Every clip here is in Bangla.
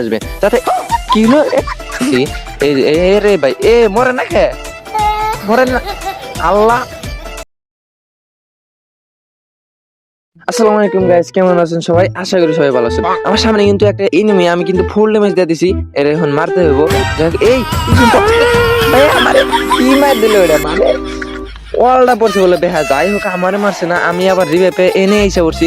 আসবে। তাতে, কি হলো? কি? রে ভাই, এ, মরে না খে? মরে না। আল্লাহ। আসসালামু আলাইকুম গাইস কেমন আছেন সবাই? আশা করি সবাই ভালো আছেন। আমার সামনে কিন্তু একটা এনিমি আমি কিন্তু ফুল ড্যামেজ দিয়ে দিছি। এর এখন মারতে হইব। এই কি মার দিল মানে? ওয়ালটা পড়ছে বলে বেহা যাই হোক আমারে মারছে না আমি আবার রিভেপে এনে এসে পড়ছি।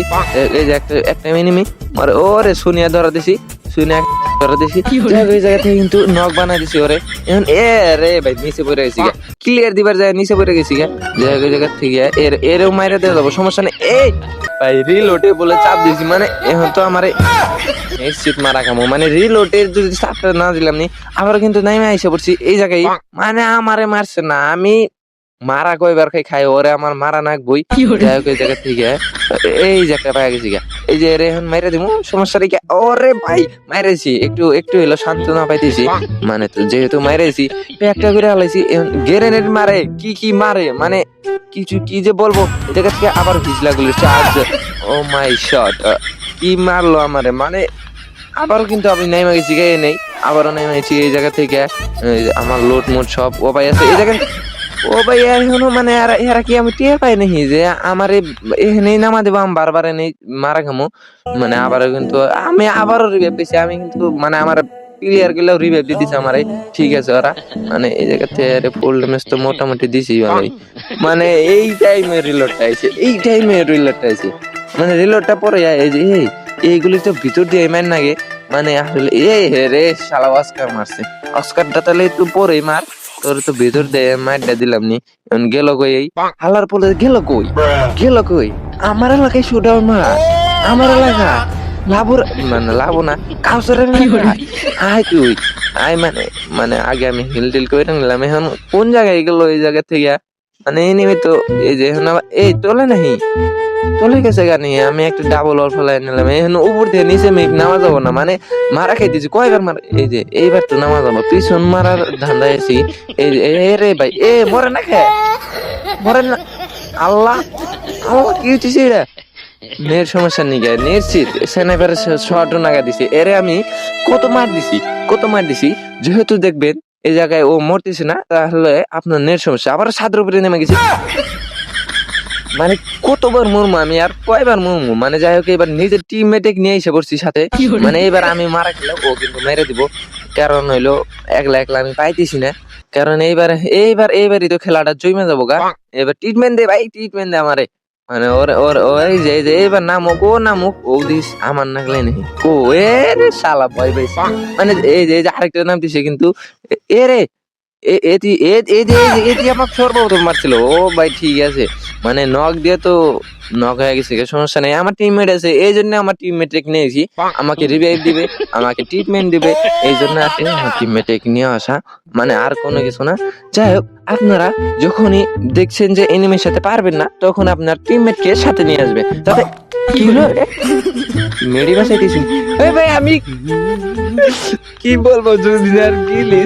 এই যে একটা একটা এনিমি মানে ওরে সুনিয়া ধরা দিছি। সুনিয়া ধরা দিছি। হোক, জায়গা থেকে কিন্তু নক বানাই দিছি ওরে। এখন এ রে ভাই নিচে পড়ে গেছি গা। ক্লিয়ার দিবার যায় নিচে পড়ে গেছি গা। এই জায়গা থেকে এর এরও মাইরে দিয়ে যাব সমস্যা নেই। এই ভাই রিলোটে বলে চাপ দিছি। মানে এখন তো আমারে নিশ্চিত মারা খামো। মানে রিলোটের যদি চাপটা না দিলাম নি আবার কিন্তু নাইমে আইসা পড়ছি। এই জায়গায় মানে আমারে মারছে না। আমি মারা কয়বার খাই খাই ওরে আমার মারা নাক বই। যাই হোক জায়গা থেকে এই জায়গা পাই গেছি গা। এই যে রে এখন মাইরে দিমু সমস্যা রেখে ওরে ভাই মাইরেছি একটু একটু হলো সান্ত্বনা পাইতেছি। মানে তো যেহেতু মাইরেছি একটা করে হালাইছি গেরেনেট মারে কি কি মারে? মানে কিছু কি যে বলব? এই জায়গা থেকে আবার ভিজলা গুলো চার্জ। ও মাই শট কি মারলো আমারে? মানে আবারও কিন্তু আমি নেমে গেছি গে নেই। আবারও নেমে গেছি এই জায়গা থেকে। আমার লোট মোট সব ও ভাই আছে। এই জায়গায় ও ভাই, এখনও মানে এরা কি আমি টের পাই নাকি যে আমার এখানে নামা দেবো, আমি বারবার এনে মারা খামো। মানে আবারও কিন্তু আমি আবারও রিভাইভ পেয়েছি আমি কিন্তু মানে আমার প্লেয়ারগুলো রিভাইভ দিয়ে দিছে আমারে। ঠিক আছে ওরা মানে এই জায়গা থেকে ফুল ড্যামেজ তো মোটামুটি দিছি ভালোই মানে এই টাইমে রিলোডটা আইছে, এই টাইমে রিলোডটা আইছে। মানে রিলোডটা পরে এই যে, এই, এইগুলি তো ভিতর দিয়ে মার নাগে। মানে আসলে এই রে, শালা অস্কার মারছে। অস্কারটা তাহলে একটু পরেই মার। তোর তো ভিতর দিয়ে মাইটা দিলাম নি। এখন গেল কই এই? হালার পরে গেল কই? গেল কই? আমার এলাকায় শুডাউন মা আমার এলাকা লাভর মানে লাভ না কাউসারের আয় তুই। আয় মানে মানে আগে আমি হিল টিল করে নিলাম এখন কোন জায়গায় গেল এই জায়গা থেকে? মানে এই নেমে তো এই যে এখন আবার এই তোলে নাহি। তোলে গেছে গানি আমি একটা ডাবল অল ফেলাই নিলাম। এখন উপর থেকে নিচে মেঘ নামা যাব না। মানে মারা খাইতেছি, কয়বার মার এই যে, এইবার তো নামা যাব। পিছন মারার ধান্দা আছি এই যে, এ রে ভাই, এ মরে না খে। মরে না। আল্লাহ আল্লাহ, কি হচ্ছে এটা? নেট সমস্যা নেই গায়ে নিশ্চিত। স্নাইপার শট নাগা দিছে। এরে আমি কত মার দিছি, কত মার দিছি? যেহেতু দেখবেন এই জায়গায় ও মরতেছে না তাহলে আপনার নেট সমস্যা। আবার সাদের উপরে নেমে গেছে। মানে কতবার মরমু আমি আর কয়বার মরমু মানে যাই হোক এবার নিজের টিম টিমমেটে নিয়ে এসে পড়ছি সাথে। মানে এবার আমি মারা খেলে ও কিন্তু মেরে দিব। কারণ হইল একলা একলা আমি পাইতেছি না। কারণ এইবার এইবার এইবারই তো খেলাটা জমে যাব গা। এবার ট্রিটমেন্ট দে ভাই ট্রিটমেন্ট দে আমারে। মানে ওর ওর ওই যে এই যে এবার নামুক ও নামুক ও দিস আমার নাকলে নেই ও এ রে শালা ভয় পাইছি। মানে এই যে আরেকটা নাম দিছে কিন্তু এ- রে এটি মারছিল। ও ভাই, ঠিক আছে। মানে নক দিয়ে তো নক হয়ে গেছে সমস্যা নেই। আমার টিমমেট আছে, এই জন্য আমার টিমমেট নিয়েছি আমাকে রিভাইভ দিবে, আমাকে ট্রিটমেন্ট দিবে। এই জন্য আমার টিমমেট নিয়ে আসা। মানে আর কোনো কিছু না। যাই হোক, আপনারা যখনই দেখছেন যে এনিমির সাথে পারবেন না, তখন আপনার টিমমেট কে সাথে নিয়ে আসবে। তাতে কি হলো? মেডি বাসাইতেছি এই ভাই আমি কি বলব যদি আর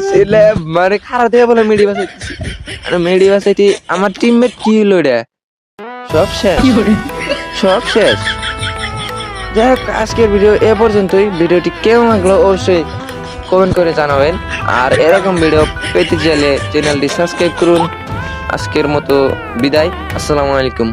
সেলে মানে খারাপ দিয়ে বলে মেডি বাসাইতেছি আর মেডি বাসাইতে আমার টিমমেট কি হলো এটা সব শেষ। সব শেষ। যাই হোক আজকের ভিডিও এ পর্যন্তই। ভিডিওটি কেমন লাগল অবশ্যই কমেন্ট করে জানাবেন। আর এরকম ভিডিও পেতে চাইলে চ্যানেলটি সাবস্ক্রাইব করুন। আজকের মতো বিদায়। আসসালামু আলাইকুম।